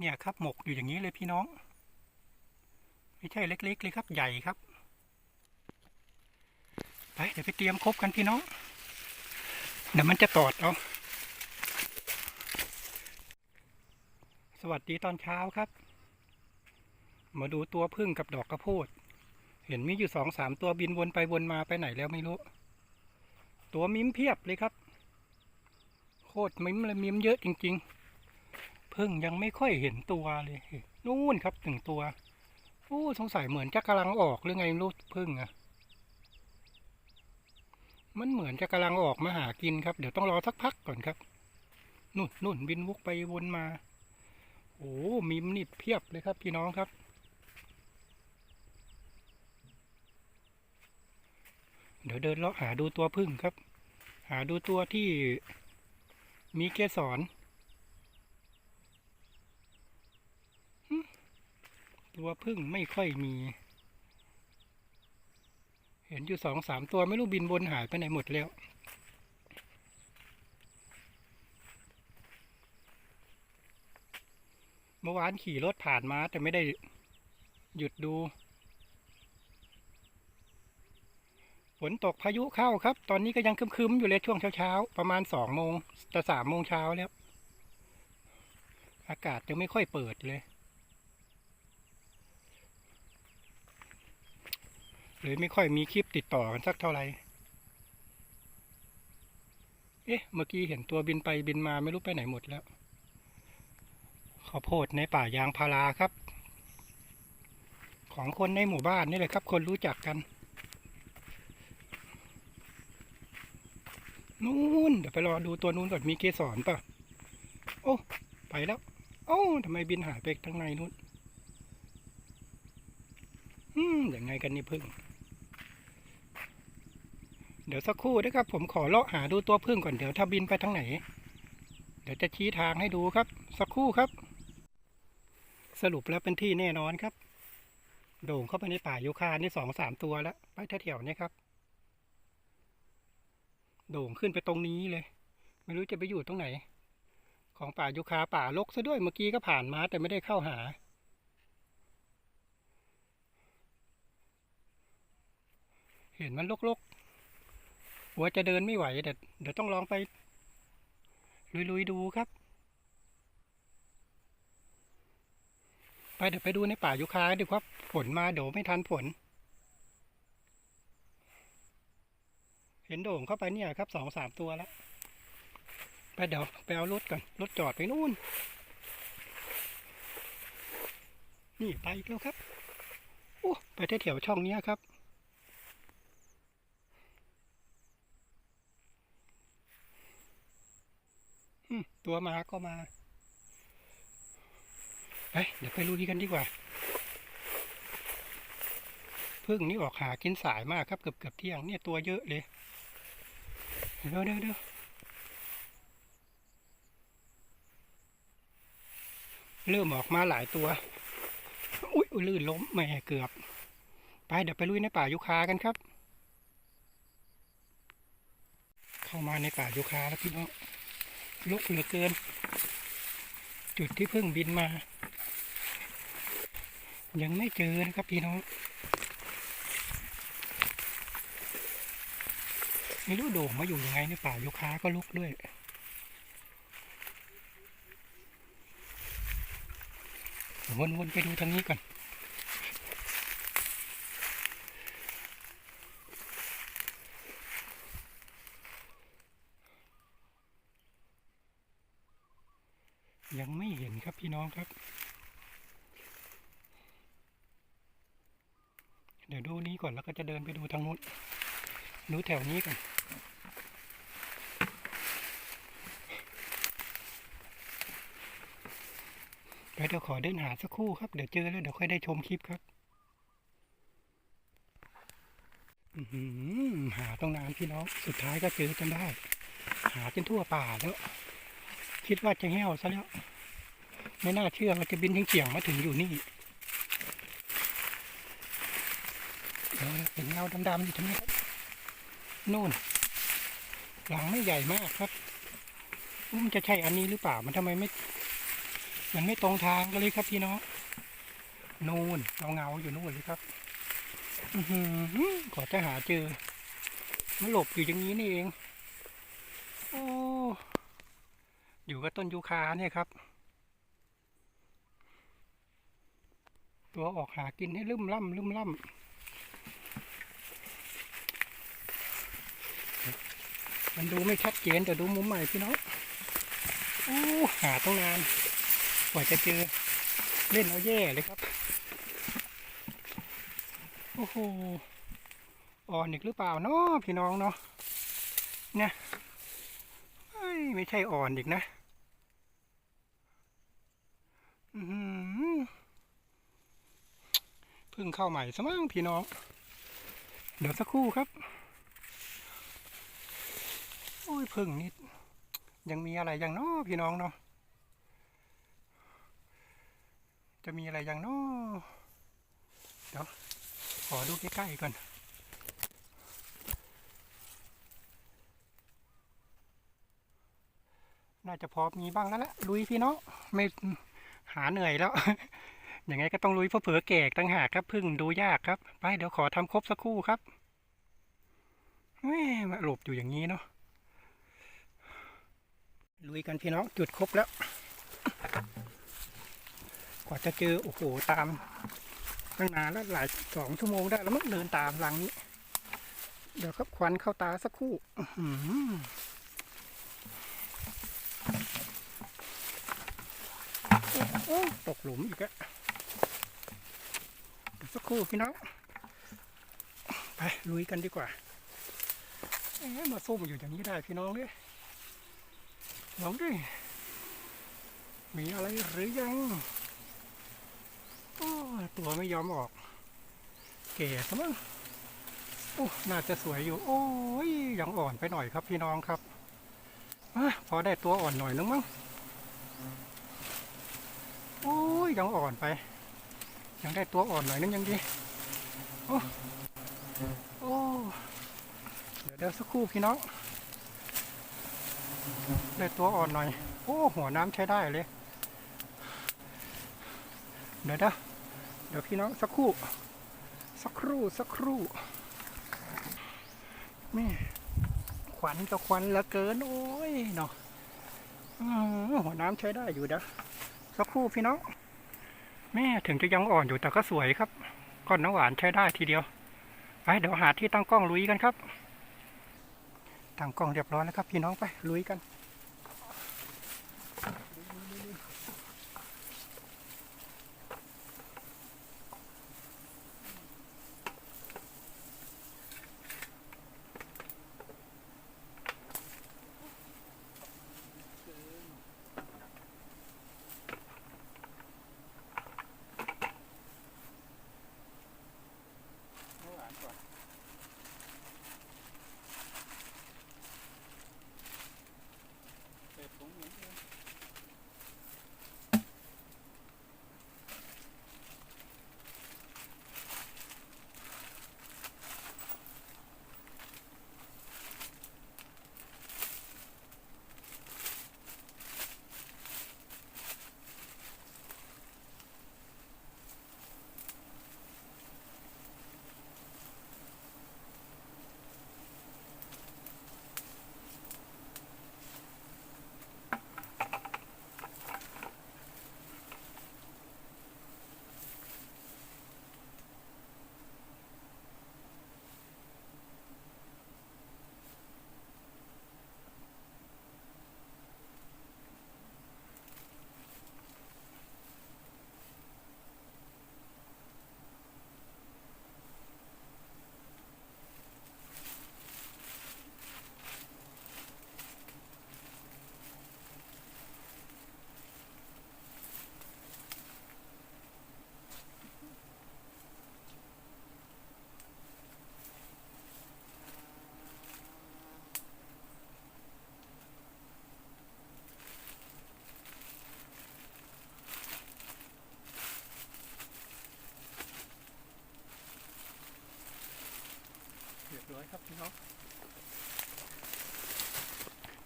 เนี่ยครับหมกอยู่อย่างนี้เลยพี่น้อง ไม่ใช่เล็ก ๆ เลยครับใหญ่ครับ ไปเดี๋ยวไปเตรียมครบกันพี่น้องเดี๋ยวมันจะตอดเอาสวัสดีตอนเช้าครับ มาดูตัวพึ่งกับดอกกระโพด เห็นมีอยู่สองสามตัวบินวนไปวนมาไปไหนแล้วไม่รู้ ตัวมิ้มเพียบเลยครับ โคตรมิ้มเลยมิ้มเยอะจริง ๆ พึ่งยังไม่ค่อยเห็นตัวเลย นู่นครับถึงตัวโอ้สงสัยเหมือนจะกำลังออกหรือไงไม่รู้พึ่งอะมันเหมือนจะกำลังออกมาหากินครับ เดี๋ยวต้องรอสักพักก่อนครับนู่นนู่นบินวกไปวนมา โอ้มิมนี่เพียบเลยครับ พี่น้องครับ เดี๋ยวเดินเลาะหาดูตัวพึ่งครับ หาดูตัวที่มีเกสร ตัวพึ่งไม่ค่อยมี เห็นอยู่สองสามตัวไม่รู้บินบนหายไปไหนหมดแล้วเมื่อวานขี่รถผ่านมาแต่ไม่ได้หยุดดู ฝนตกพายุเข้าครับ ตอนนี้ก็ยังคึมๆอยู่เลยช่วงเช้าๆ ประมาณสองโมงจะสามโมงเช้าแล้ว อากาศยังไม่ค่อยเปิดเลย เลยไม่ค่อยมีคลิปติดต่อกันสักเท่าไหร่ เอ๊ะ เมื่อกี้เห็นตัวบินไปบินมาไม่รู้ไปไหนหมดแล้วข้าวโพดในป่ายางพาราครับ ของคนในหมู่บ้านนี่เลยครับ คนรู้จักกัน นู่นเดี๋ยวไปรอดูตัวนู้นก่อนมีเกสรป่ะ โอ้ไปแล้ว โอ้ทำไมบินหายไปทางในนู้นอืมยังไงกันนี่พึ่ง เดี๋ยวสักครู่นะครับ ผมขอเลาะหาดูตัวพึ่งก่อนเดี๋ยวถ้าบินไปทางไหน เดี๋ยวจะชี้ทางให้ดูครับ สักครู่ครับ สรุปแล้วเป็นที่แน่นอนครับ โด่งเข้าไปในป่ายูคานี่สองสามตัวแล้วไปแถวๆนี้ครับ โด่งขึ้นไปตรงนี้เลย ไม่รู้จะไปอยู่ตรงไหน ของป่ายูคาป่ารกซะด้วยเมื่อกี้ก็ผ่านมาแต่ไม่ได้เข้าหาเห็นมันลก ๆหัวจะเดินไม่ไหวแต่เดี๋ยวต้องลองไป ลุยๆดูครับ ไปเดี๋ยวไปดูในป่ายูคาดีครับฝนมาเดี๋ยวไม่ทันฝนเห็นโด่งเข้าไปเนี่ยครับสองสามตัวแล้ว ไปเดี๋ยวไปเอารถก่อนรถจอดไปนู่น นี่ไปแล้วครับโอ้ไปแถวๆช่องเนี้ยครับ ตัวมาก็มาไปเดี๋ยวไปลุยกันดีกว่าพึ่งนี่ออกหากินสายมากครับเกือบเกือบเที่ยงเนี่ยตัวเยอะเลยเดี๋ยวเดี๋ยวเดี๋ยวเริ่มออกมาหลายตัว อุ้ยอุ๊ยลื่นล้มแม่เกือบ ไปเดี๋ยวไปลุยในป่ายุคากันครับ เข้ามาในป่ายุคาแล้วพี่น้อง ลุกเหลือเกิน จุดที่เพิ่งบินมา ยังไม่เจอนะครับพี่น้อง ไม่รู้โด่งมาอยู่ยังไงในป่าโยคาก็ลุกด้วยวนๆไปดูทางนี้ก่อน ยังไม่เห็นครับพี่น้องครับ เดี๋ยวดูนี้ก่อนแล้วก็จะเดินไปดูทางนู้นดูแถวนี้กันเดี๋ยวเดี๋ยวขอเดินหาสักครู่ครับ เดี๋ยวเจอแล้วเดี๋ยวค่อยได้ชมคลิปครับอือหือหาต้องนานพี่น้อง สุดท้ายก็เจอจนได้ หาจนทั่วป่าแล้ว คิดว่าจะแห้วซะแล้ว ไม่น่าเชื่อว่าจะบินถึงเฉียงมาถึงอยู่นี่เห็นเงาดำๆอยู่ตรงนี้ครับนู่น หลังไม่ใหญ่มากครับมันจะใช่อันนี้หรือเปล่ามันทำไมไม่ มันไม่ตรงทางกันเลยครับพี่น้องนู่นเงาเงาๆอยู่นู่นเลยครับอือหือจะหาเจอมันหลบอยู่อย่างนี้นี่เอง โอ้ อยู่กับต้นยูคาเนี่ยครับ ตัวออกหากินให้ลืมล่ำลืมล่ำมันดูไม่ชัดเจนแต่ดูมุมใหม่พี่น้องโอ้หาต้องนานกว่าจะเจอเล่นเอาแย่เลยครับ โอ้โหอ่อนอีกหรือเปล่าเนาะพี่น้องเนาะเนี่ยเอ้ยไม่ใช่อ่อนอีกนะ อือหือเพิ่งเข้าใหม่ซะมั้งพี่น้อง เดี๋ยวสักครู่ครับ โอ้ยพิ่งนิด ยังมีอะไรอย่างน้อพี่น้องเนาะจะมีอะไรอย่างน้อเดี๋ยวขอดูใกล้ๆก่อนน่าจะพอมีบ้างแล้วแหละลุยพี่น้องไม่หาเหนื่อยแล้ว อย่างไงก็ต้องลุยเพราะเผลอแกกตั้งหากครับพึ่งดูยากครับ ไปเดี๋ยวขอทำครบสักครู่ครับแม่มาหลบอยู่อย่างนี้เนาะลุยกันพี่น้องจุดครบแล้ว กว่าจะเจอโอ้โหตามตั้งนานแล้วหลายสองชั่วโมงได้แล้วมั้งเดินตามหลังนี้ เดี๋ยวครับควันเข้าตาสักครู่อื้อหือโอ้ตกหลุมอีกแล้ว สักครู่พี่น้อง ไปลุยกันดีกว่าเอ๊มาซุ่มอยู่อย่างนี้ได้พี่น้องเลยลองดิมีอะไรหรือยังโอ้ตัวไม่ยอมออก เก๋ซะมั้งโอ้น่าจะสวยอยู่ โอ้ยยังอ่อนไปหน่อยครับพี่น้องครับอพอได้ตัวอ่อนหน่อยนึงมั้งโอ้ยยังอ่อนไป ยังได้ตัวอ่อนหน่อยนึงยังดี โอ้ โอ้ เดี๋ยวเดี๋ยวสักครู่พี่น้อง ได้ตัวอ่อนหน่อย โอ้ หัวน้ำใช้ได้เลย เดี๋ยวเดี๋ยวเดี๋ยวพี่น้องสักครู่ สักครู่สักครู่แม่ขวัญกับควันละเกิน โอ้ยเนาะหัวน้ำใช้ได้อยู่เด้อสักครู่พี่น้อง แม่ถึงจะยังอ่อนอยู่แต่ก็สวยครับ ก้อนน้ำหวานใช้ได้ทีเดียว ไปเดี๋ยวหาที่ตั้งกล้องลุยกันครับ ตั้งกล้องเรียบร้อยแล้วครับ พี่น้องไปลุยกัน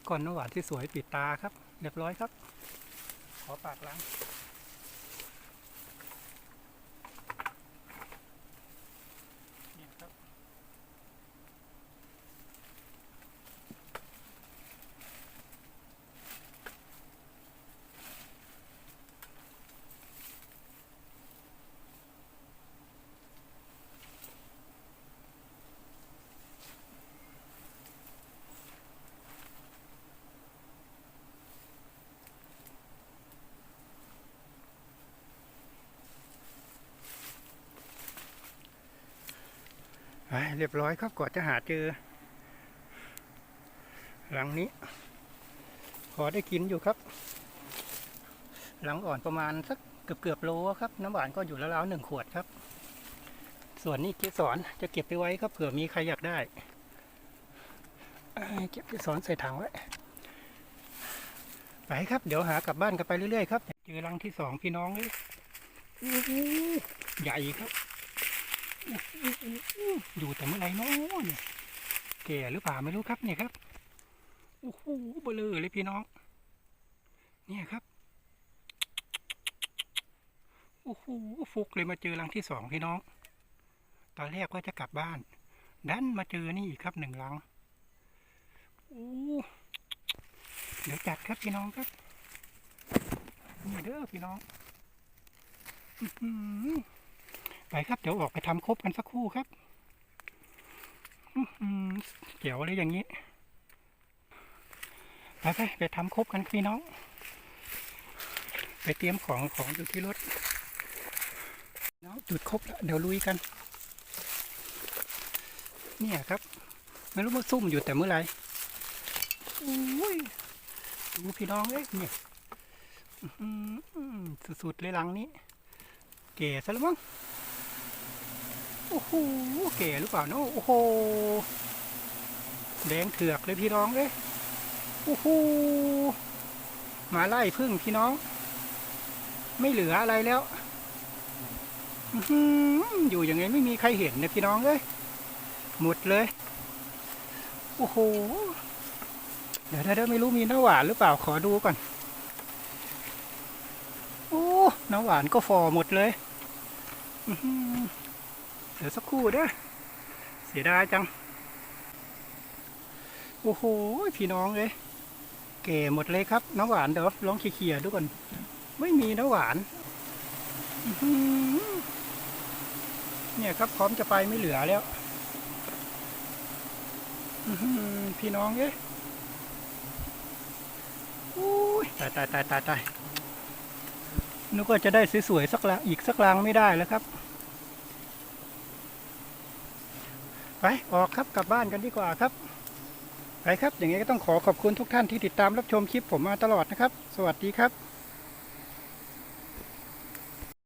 ก้อนน้ำหวานที่สวยปิดตาครับ เรียบร้อยครับ ขอปากล้าง ไป เรียบร้อยครับกว่าจะหาเจอ หลังนี้ พอได้กินอยู่ครับ หลังอ่อนประมาณสักเกือบเกือบโลครับ น้ำหวานก็อยู่แล้วๆหนึ่งขวดครับ ส่วนนี้เกสรจะเก็บไปไว้ครับเผื่อมีใครอยากได้เก็บเกสรใส่ถังไว้ไปครับ เดี๋ยวหากลับบ้านกันไปเรื่อยๆครับ เจอรังที่สองพี่น้องเลยใหญ่ครับ อู้หูอู้หูอยู่แต่เมื่อไหรเนาะเนี่ยแก่หรือเปล่าไม่รู้ครับเนี่ยครับโอ้โหเบลอเลยพี่น้อง เนี่ยครับโอ้โหฟุกเลยมาเจอรังที่สองพี่น้อง ตอนแรกว่าจะกลับบ้าน ดันมาเจอนี่อีกครับหนึ่งรังโอ้เดี๋ยวจัดครับพี่น้องครับนี่เด้อพี่น้องอื้อหือ ไปครับ เดี๋ยวออกไปทำครบกันสักครู่ครับเกี่ยวอะไรอย่างนี้ ไปไปไปทำครบกันพี่น้อง ไปเตรียมของของอยู่ที่รถน้องจุดครบแล้ว เดี๋ยวลุยกัน เนี่ยครับ ไม่รู้ว่าซุ่มอยู่แต่เมื่อไหร่อุ้ยดูพี่น้องเอ้ยเนี่ยสุดๆเลยหลังนี้ เก๋ซะแล้วมั้ง โอ้โหเก๋หรือเปล่าเนาะโอ้โหแดงเถือกเลยพี่น้องเลยโอ้โหมาไล่พึ่งพี่น้อง ไม่เหลืออะไรแล้วอื้อหืออยู่ยังไงไม่มีใครเห็นนะพี่น้องเลยหมดเลย โอ้โห เดี๋ยวเดี๋ยวไม่รู้มีน้ำหวานหรือเปล่าขอดูก่อน โอ้น้ำหวานก็ฟอหมดเลย อื เดี๋ยวสักครู่เด้อเสียดายจัง โอ้โห พี่น้องเลยเก่หมดเลยครับ น้ำหวานเดี๋ยวลองเคียร์ๆดูก่อน ไม่มีน้ำหวานเนี่ยครับพร้อมจะไปไม่เหลือแล้วพี่น้องเอ้ยตายตายตายตายตายนึกว่าจะได้สวยๆสักลังอีกสักลังไม่ได้แล้วครับ ไปออกครับกลับบ้านกันดีกว่าครับ ไปครับอย่างนี้ก็ต้องขอขอบคุณทุกท่านที่ติดตามรับชมคลิปผมมาตลอดนะครับ สวัสดีครับ